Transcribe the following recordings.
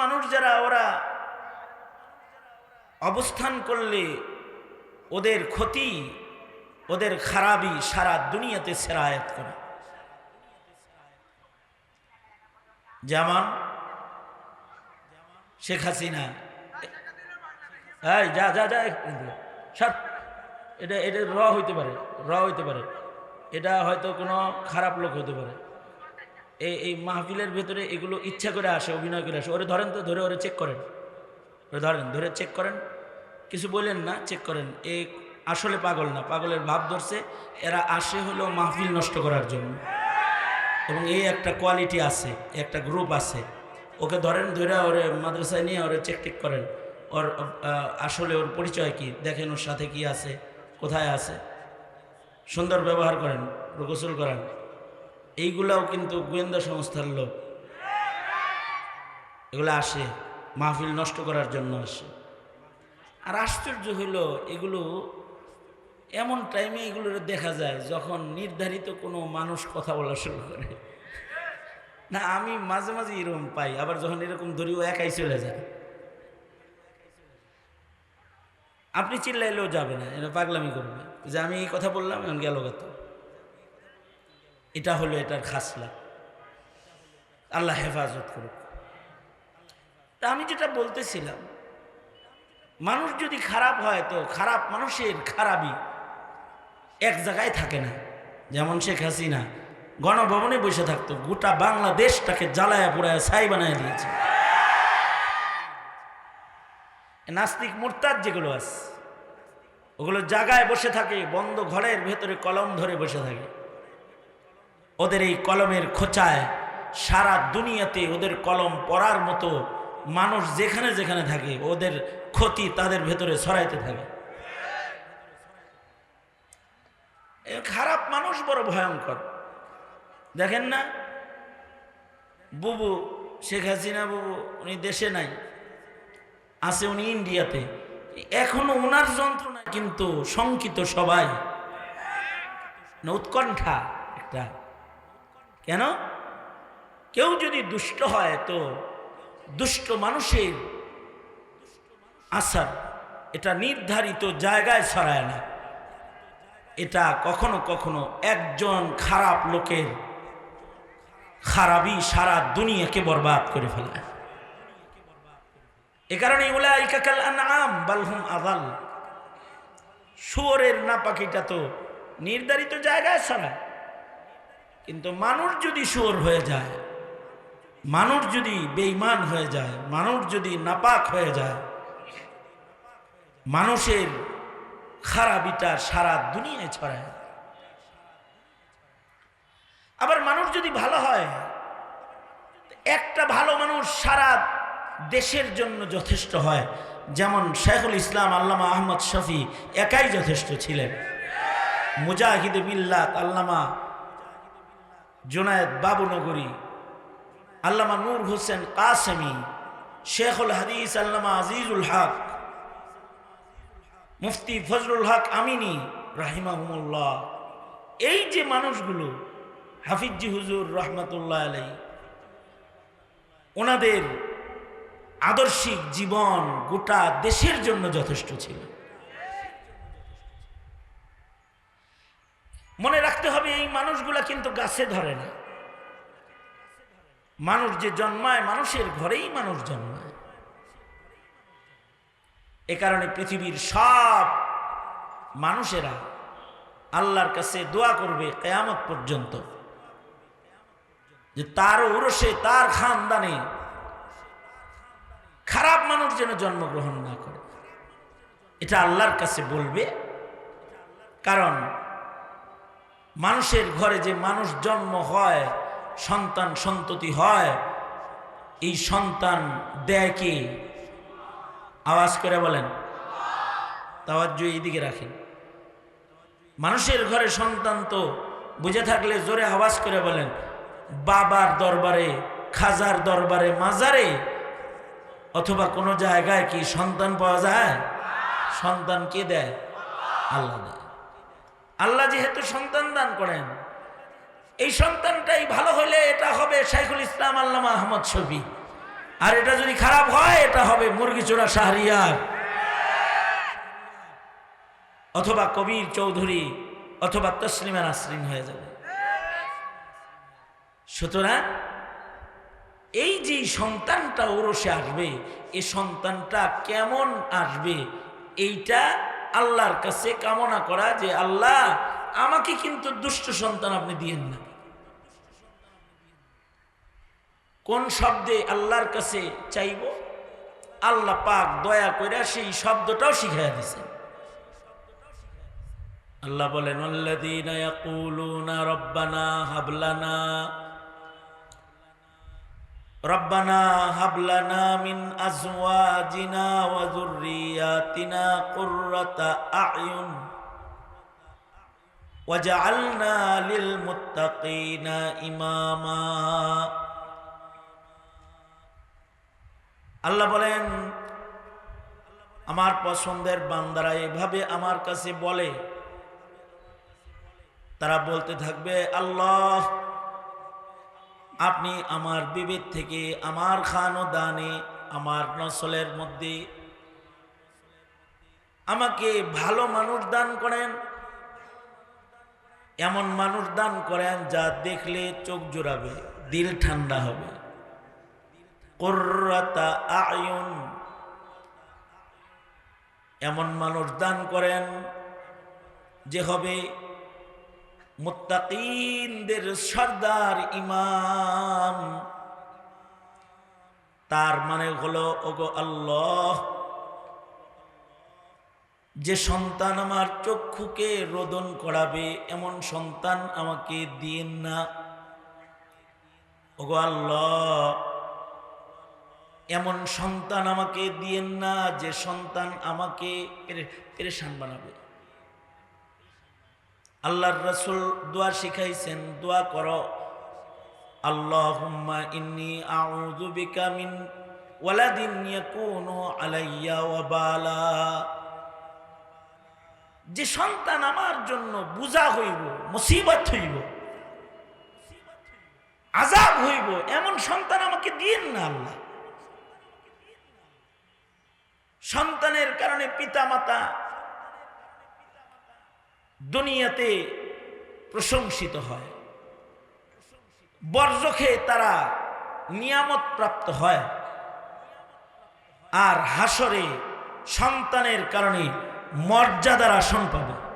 মানুষ যারা ওরা অবস্থান করলে ওদের ক্ষতি, ওদের খারাপই সারা দুনিয়াতে সেরায়াত করে। যেমন শেখ হাসিনা। এই, যা যা যা সব, এটা এটা র হইতে পারে, র হইতে পারে। এটা হয়তো কোনো খারাপ লোক হইতে পারে। এই এই মাহফিলের ভেতরে এগুলো ইচ্ছা করে আসে, অভিনয় করে আসে। ওরে ধরেন তো, ধরে ওরে চেক করেন। ওরে ধরেন, ধরে চেক করেন। কিছু বললেন না চেক করেন। এ আসলে পাগল না, পাগলের ভাব ধরছে। এরা আসে হলো মাহফিল নষ্ট করার জন্য। এবং এই একটা কোয়ালিটি আছে একটা গ্রুপ আছে। ওকে ধরেন, ধরে ওরে মাদ্রাসায় নিয়ে ওরে চেক টেক করেন। ওর আসলে ওর পরিচয় কি? দেখেন ওর সাথে কি আছে, কোথায় আছে। সুন্দর ব্যবহার করেন গোসল করেন। এইগুলাও কিন্তু গোয়েন্দা সংস্থার লোক। এগুলো আসে, মাহফিল নষ্ট করার জন্য আসে। আর আশ্চর্য হইল, এগুলো এমন টাইমে এগুলো দেখা যায় যখন নির্ধারিত কোনো মানুষ কথা বলা শুরু করে। না, আমি মাঝে মাঝে এরকম পাই, আবার যখন এরকম ধরি ও একাই চলে যায়। আপনি চিল্লাইলেও যাবে না এটা পাগলামি করবে। যে আমি এই কথা বললাম, এখন গেল কত? এটা হলো এটার খাসলা। আল্লাহ হেফাজত করুক। তা আমি যেটা বলতেছিলাম, মানুষ যদি খারাপ হয় তো খারাপ মানুষের খারাপই। এক জায়গায় থাকে না, যেমন শেখ হাসিনা, গণভবনে বসে থাকতো, গোটা বাংলাদেশটাকে জ্বালায় পোড়ায় ছাই বানায় দিয়েছে। নাস্তিক মোরতাদ যেগুলো আছে, ওগুলো জায়গায় বসে থাকে, বন্ধ ঘরের ভেতরে কলম ধরে বসে থাকে। ওদের এই কলমের খোঁচায় সারা দুনিয়াতে ওদের কলম পড়ার মতো মানুষ যেখানে যেখানে থাকে, ওদের ক্ষতি তাদের ভেতরে ছড়াইতে থাকে। খারাপ মানুষ বড় ভয়ঙ্কর। দেখেন না? বুবু, শেখ হাসিনা বুবু, উনি দেশে নাই, আছে উনি ইন্ডিয়াতে। এখনও ওনার যন্ত্রণা কিন্তু শঙ্কিত সবাই। উৎকণ্ঠা একটা। কেন? কেউ যদি দুষ্ট হয় তো দুষ্ট মানুষের আসার এটা নির্ধারিত জায়গায় ছড়ায় না। এটা কখনো কখনো একজন খারাপ লোকের খারাপই সারা দুনিয়াকে বরবাদ করে ফেলে। এ কারণে উলাইকাকাল আযাল। শুয়োরের না পাখিটা তো নির্ধারিত জায়গায় ছড়ায়। কিন্তু মানুষ যদি শুয়োর হয়ে যায়, মানুষ যদি বেঈমান হয়ে যায়, মানুষ যদি নাপাক হয়ে যায়, মানুষের খারাপিটা সারা দুনিয়ায় ছড়ায়। আবার মানুষ যদি ভালো হয়, একটা ভালো মানুষ সারা দেশের জন্য যথেষ্ট হয়। যেমন শেখুল ইসলাম, আল্লামা আহমদ শফি একাই যথেষ্ট ছিলেন। মুজাহিদ মিল্লাত আল্লামা জোনায়েদ বাবুনগরী, আল্লামা নূর হোসেন কাসেমি, শেখুল হাদিস আল্লামা আজিজুল হক, মুফতি ফজলুল হক আমিনী রাহিমাহুমুল্লাহ। এই যে মানুষগুলো, হাফিজি হুজুর রহমতুল্লাহ আলাই ওনাদের আদর্শিক জীবন গোটা দেশের জন্য যথেষ্ট ছিল। মনে রাখতে হবে, এই মানুষগুলা কিন্তু গাছে ধরে না। মানুষ যে জন্মায়, মানুষের ঘরেই মানুষ জন্মায়। এ কারণে পৃথিবীর সব মানুষেরা আল্লাহর কাছে দোয়া করবে কেয়ামত পর্যন্ত। যে তার উরসে, তার খানদানে খারাপ মানুষ যেন জন্মগ্রহণ না করে। এটা আল্লাহর কাছে বলবে, কারণ মানুষের ঘরে যে মানুষ জন্ম হয়, সন্তান সন্ততি হয়, এই সন্তান দেয় কি? আওয়াজ করে বলেন। তাওয়াজ্য এইদিকে রাখেন। মানুষের ঘরে সন্তান তো বুঝে থাকলে জোরে আওয়াজ করে বলেন, বাবার দরবারে, খাজার দরবারে, মাজারে, অথবা কোনো জায়গায় কি সন্তান পাওয়া যায়? সন্তান কে দেয়? আল্লাহ আল্লাহ যেহেতু সন্তান দান করেন, এই সন্তানটাই ভালো হলে এটা হবে শাইখুল ইসলাম আল্লামা আহমদ শফি। আর এটা যদি খারাপ হয়, এটা হবে মুরগি চোরা শাহরিয়ার। অথবা কবির চৌধুরী, অথবা তসলিমা নাসরিন হয়ে যাবে। সুতরাং এই যে সন্তানটা ওরসে আসবে, এ সন্তানটা কেমন আসবে, এইটা আল্লাহর কাছে কামনা করা যে আল্লাহ, আমাকে কিন্তু দুষ্ট সন্তান আপনি দিয়েন না। কোন শব্দে আল্লাহর কাছে চাইব? আল্লাহ পাক দয়া করে সেই শব্দটাও শিখাইয়া দিছে। আল্লাহ বলেন, আল্লাযীনা ইয়াকুলুনা রব্বানা হাবলানা হাবলানা মিন আজওয়াজিনা ওয়া যুররিয়াতিনা কুররাতা আ'য়ুন ওয়াজআলনা লিল মুত্তাকিনা ইমামা। আল্লাহ বলেন, আমার পছন্দের বান্দারা এভাবে আমার কাছে বলে, তারা বলতে থাকবে, আল্লাহ আপনি আমার বিবেক থেকে আমার খানো দানে আমার নসলের মধ্যে আমাকে ভালো মানুষ দান করেন, এমন মানুষ দান করেন যা দেখলে চোখ জোড়াবে, দিল ঠান্ডা হবে। কর্রাতা আয়ুন। এমন মানুষ দান করেন যে হবে মুত্তাকিনদের সর্দার ইমাম। তার মানে হলো, ওগো আল্লাহ, যে সন্তান আমার চক্ষুকে রোদন করাবে, এমন সন্তান আমাকে দিন না। ওগো আল্লাহ, এমন সন্তান আমাকে দিয়েন না যে সন্তান আমাকে পেরেশান বানাবে। আল্লাহর রসুল দোয়া শিখাইছেন, দোয়া করো। আল্লাহুম্মা ইন্নি আউযু বিকা মিন আলাইয়া ওয়াবালা। যে সন্তান আমার জন্য বুঝা হইব, মুসিবত হইব আজাব হইব, এমন সন্তান আমাকে দিন না আল্লাহ। সন্তানের কারণে পিতা মাতা দুনিয়াতে প্রশংসিত হয়। বর্জ্য খেয়ে তারা নিয়ামত প্রাপ্ত হয়। আর হাসরে সন্তানের কারণে মর্যাদার আসন পাবে।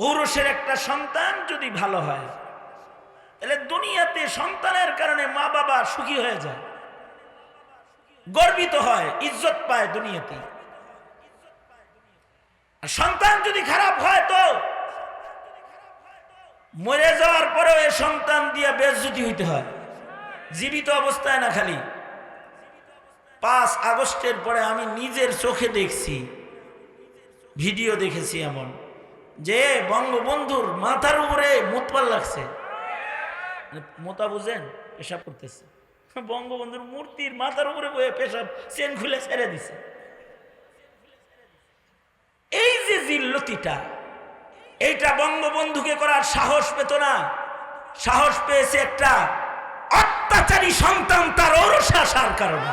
ঔরসের একটা সন্তান যদি ভালো হয়, তাহলে দুনিয়াতে সন্তানের কারণে মা বাবা সুখী হয়ে যায়। গর্বিত হয়, ইজ্জত পায় দুনিয়াতে। সন্তান যদি খারাপ হয় তো মরে যাওয়ার পরেও এ সন্তান দিয়ে বেজ্জতি হইতে হয়। জীবিত অবস্থায় না খালি। পাঁচ আগস্টের পরে আমি নিজের চোখে দেখছি, ভিডিও দেখেছি এমন, যে বঙ্গবন্ধুর মাথার উপরে মুতপাল লাগছে। মানে মোতা বুঝেন, পেশাব করতেছে। বঙ্গবন্ধুর মূর্তির মাথার উপরে পেশাব চেন খুলে ছেড়ে দিছে। এই যে জিল্লতিটা এইটা বঙ্গবন্ধুকে করার সাহস পেত না সাহস পেয়েছে একটা অত্যাচারী সন্তান তার ওরসাসার কারণে।